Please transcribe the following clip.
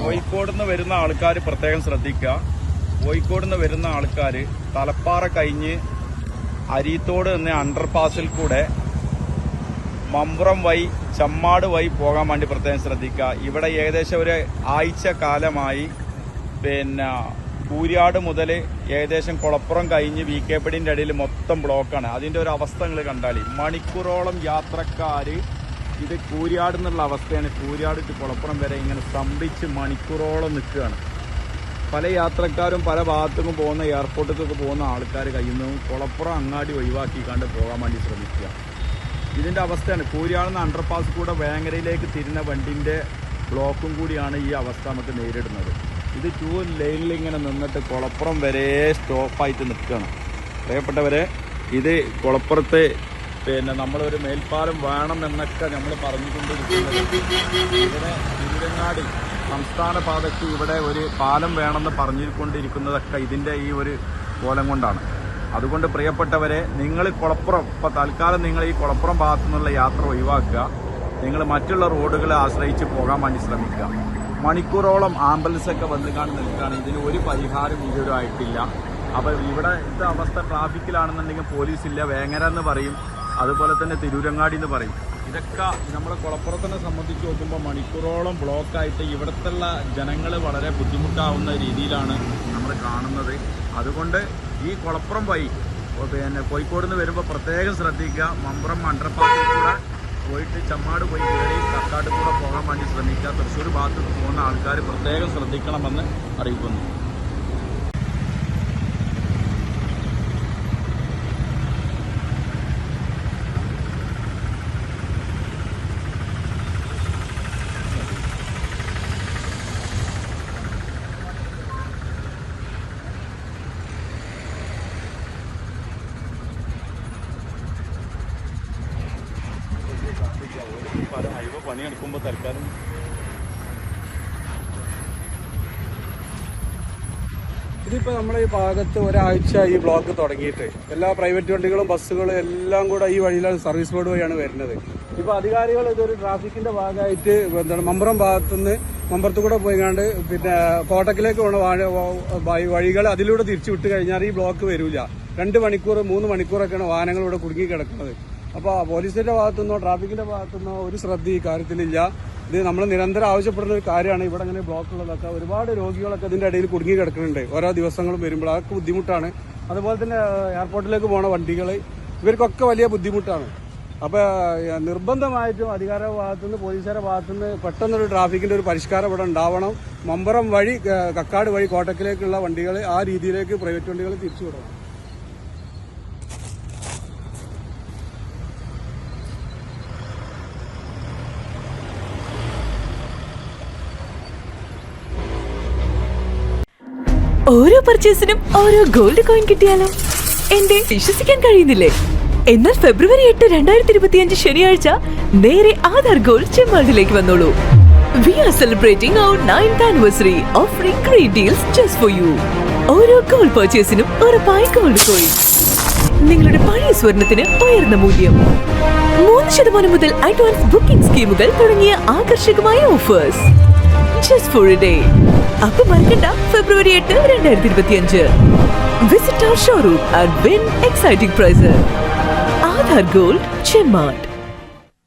കോഴിക്കോട് നിന്ന് വരുന്ന ആൾക്കാർ പ്രത്യേകം ശ്രദ്ധിക്കുക. കോഴിക്കോട് നിന്ന് വരുന്ന ആൾക്കാർ തലപ്പാറ കഴിഞ്ഞ് അരീത്തോട് എന്ന അണ്ടർപാസിൽ കൂടെ മമ്പുറം വഴി ചമ്മാട് വഴി പോകാൻ വേണ്ടി പ്രത്യേകം ശ്രദ്ധിക്കുക. ഇവിടെ ഏകദേശം ഒരു ആഴ്ച കാലമായി പിന്നെ കൂരിയാട് മുതൽ ഏകദേശം കുളപ്പുറം കഴിഞ്ഞ് വി കെ പടിന്റെ ഇടയിൽ മൊത്തം ബ്ലോക്കാണ് അതിന്റെ ഒരു അവസ്ഥ നിങ്ങൾ കണ്ടാൽ മണിക്കൂറോളം യാത്രക്കാർ ഇത് കൂരിയാട് എന്നുള്ള അവസ്ഥയാണ്. കൂരിയാട് ടു കുളപ്പുറം വരെ ഇങ്ങനെ സ്തംഭിച്ച് മണിക്കൂറോളം നിൽക്കുകയാണ്. പല യാത്രക്കാരും പല ഭാഗത്തും പോകുന്ന എയർപോർട്ടിലേക്ക് പോകുന്ന ആൾക്കാർ കയ്യിൽ നിന്നും കുളപ്പുറം അങ്ങാടി ഒഴിവാക്കിക്കാണ്ട് പോകാൻ വേണ്ടി ശ്രമിക്കുക. ഇതിന്റെ അവസ്ഥയാണ്. കൂരിയാടുന്ന അണ്ടർപാസ് കൂടെ വേങ്ങരയിലേക്ക് തിരിഞ്ഞ വണ്ടിന്റെ ബ്ലോക്കും കൂടിയാണ് ഈ അവസ്ഥ നമുക്ക് നേരിടുന്നത്. ഇത് ടൂ ലൈനിൽ ഇങ്ങനെ നിന്നിട്ട് കുളപ്പുറം വരെ സ്റ്റോപ്പായിട്ട് നിൽക്കുകയാണ്. പ്രിയപ്പെട്ടവരെ ഇത് കുളപ്പുറത്ത് പിന്നെ നമ്മളൊരു മേൽപ്പാലം വേണം എന്നൊക്കെ നമ്മൾ പറഞ്ഞുകൊണ്ടിരിക്കുന്നത്. ഇവിടെ തിരുവങ്ങാടി സംസ്ഥാന പാതയ്ക്ക് ഇവിടെ ഒരു പാലം വേണമെന്ന് പറഞ്ഞുകൊണ്ടിരിക്കുന്നതൊക്കെ ഇതിന്റെ ഈ ഒരു കോലം കൊണ്ടാണ്. അതുകൊണ്ട് പ്രിയപ്പെട്ടവരെ നിങ്ങൾ കുളപ്പുറം ഇപ്പോൾ തൽക്കാലം നിങ്ങൾ ഈ കുളപ്പുറം ഭാഗത്തു നിന്നുള്ള യാത്ര ഒഴിവാക്കുക. നിങ്ങൾ മറ്റുള്ള റോഡുകളെ ആശ്രയിച്ച് പോകാൻ വേണ്ടി ശ്രമിക്കുക. മണിക്കൂറോളം ആംബുലൻസ് ഒക്കെ വന്നു കാണി നിൽക്കുകയാണ്. ഇതിന് ഒരു പരിഹാരം ഇതുവരെ ആയിട്ടില്ല. അപ്പോൾ ഇവിടെ ഇത് അവസ്ഥ ട്രാഫിക്കിലാണെന്നുണ്ടെങ്കിൽ പോലീസ് ഇല്ല വേങ്ങര എന്ന് പറയും. അതുപോലെ തന്നെ തിരൂരങ്ങാടി എന്ന് പറയും. ഇതൊക്കെ നമ്മുടെ കുളപ്പുറത്തിനെ സംബന്ധിച്ച് നോക്കുമ്പോൾ മണിക്കൂറോളം ബ്ലോക്കായിട്ട് ഇവിടത്തുള്ള ജനങ്ങൾ വളരെ ബുദ്ധിമുട്ടാവുന്ന രീതിയിലാണ് നമ്മൾ കാണുന്നത്. അതുകൊണ്ട് ഈ കുളപ്പുറം ഓ, പിന്നെ കോഴിക്കോട് നിന്ന് വരുമ്പോൾ പ്രത്യേകം ശ്രദ്ധിക്കുക. മമ്പ്രം അണ്ടർപാസിൽ കൂടെ പോയിട്ട് ചമ്മാട് പോയി കയറി കക്കാട് കൂടെ പോകാൻ വേണ്ടി ശ്രമിക്കുക. തൃശ്ശൂർ ഭാഗത്ത് പോകുന്ന ആൾക്കാർ പ്രത്യേകം ശ്രദ്ധിക്കണമെന്ന് അറിയിക്കുന്നു പല ഹൈവേ പണിയെടുക്കുമ്പോൾ തൽക്കാലം ഇതിപ്പോ നമ്മുടെ ഈ ഭാഗത്ത് ഒരാഴ്ച ഈ ബ്ലോക്ക് തുടങ്ങിയിട്ട് എല്ലാ പ്രൈവറ്റ് വണ്ടികളും ബസ്സുകളും എല്ലാം കൂടെ ഈ വഴിയിലാണ് സർവീസ് റോഡ് വഴിയാണ് വരുന്നത്. ഇപ്പൊ അധികാരികൾ ഇതൊരു ട്രാഫിക്കിന്റെ ഭാഗമായിട്ട് എന്താണ് മമ്പറം ഭാഗത്തുനിന്ന് മമ്പറത്തു കൂടെ പോയിക്കാണ്ട് പിന്നെ കോട്ടക്കിലേക്ക് പോണ വഴികൾ അതിലൂടെ തിരിച്ചു വിട്ട് കഴിഞ്ഞാൽ ഈ ബ്ലോക്ക് വരില്ല രണ്ട് മണിക്കൂർ മൂന്ന് മണിക്കൂറൊക്കെയാണ് വാഹനങ്ങൾ ഇവിടെ കുടുങ്ങി കിടക്കുന്നത്. അപ്പോൾ പോലീസിന്റെ ഭാഗത്തുനിന്നോ ട്രാഫിക്കിന്റെ ഭാഗത്തുനിന്നോ ഒരു ശ്രദ്ധ ഈ കാര്യത്തിലില്ല. ഇത് നമ്മൾ നിരന്തരം ആവശ്യപ്പെടുന്ന ഒരു കാര്യമാണ്. ഇവിടെ അങ്ങനെ ബ്ലോക്ക് ഉള്ളതൊക്കെ ഒരുപാട് രോഗികളൊക്കെ ഇതിന്റെ ഇടയിൽ കുടുങ്ങി കിടക്കുന്നുണ്ട്. ഓരോ ദിവസങ്ങളും വരുമ്പോൾ അതൊക്കെ ബുദ്ധിമുട്ടാണ്. അതുപോലെ തന്നെ എയർപോർട്ടിലേക്ക് പോണ വണ്ടികൾ ഇവർക്കൊക്കെ വലിയ ബുദ്ധിമുട്ടാണ്. അപ്പൊ ഏഹ്, നിർബന്ധമായിട്ടും അധികാര ഭാഗത്തുനിന്ന് പോലീസുകാരുടെ ഭാഗത്തുനിന്ന് പെട്ടെന്നൊരു ട്രാഫിക്കിന്റെ ഒരു പരിഷ്കാരം ഇവിടെ ഉണ്ടാവണം. മമ്പറം വഴി കക്കാട് വഴി കോട്ടക്കിലേക്കുള്ള വണ്ടികൾ ആ രീതിയിലേക്ക് പ്രൈവറ്റ് വണ്ടികൾ തിരിച്ചു വിടണം. ഓരോ പർച്ചേസിനും ഓരോ ഗോൾഡ് കോയിൻ കിട്ടിയാലോ? എന്റെ വിശ്വസിക്കാൻ കഴിയുന്നില്ലേ? എന്നാൽ ഫെബ്രുവരി എട്ട് രണ്ടായിരത്തി ഇരുപത്തിയഞ്ച് ശനിയാഴ്ച നേരെ ആധാർ ഗോൾഡ് ചെമ്മാടിലേക്ക് വന്നോളൂ. We are celebrating our ninth anniversary offering great deals just for you ഓരോ ഗോൾഡ് പർച്ചേസിനും ഒരു ഉറപ്പായി ഗോൾഡ് കോയിൻ നിങ്ങളുടെ പഴയ സ്വർണത്തിന് ഉയർന്ന മൂല്യം. മൂന്ന് ശതമാനം മുതൽ അഡ്വാൻസ് ബുക്കിംഗ് സ്കീമുകൾ തുടങ്ങിയ ആകർഷകമായ offers just for a day അപ്പൊ മറക്കണ്ട. ഫെബ്രുവരി എട്ട് രണ്ടായിരത്തി ഇരുപത്തിയഞ്ച് visit our showroom and win exciting prize Aadhaar gold Chemmad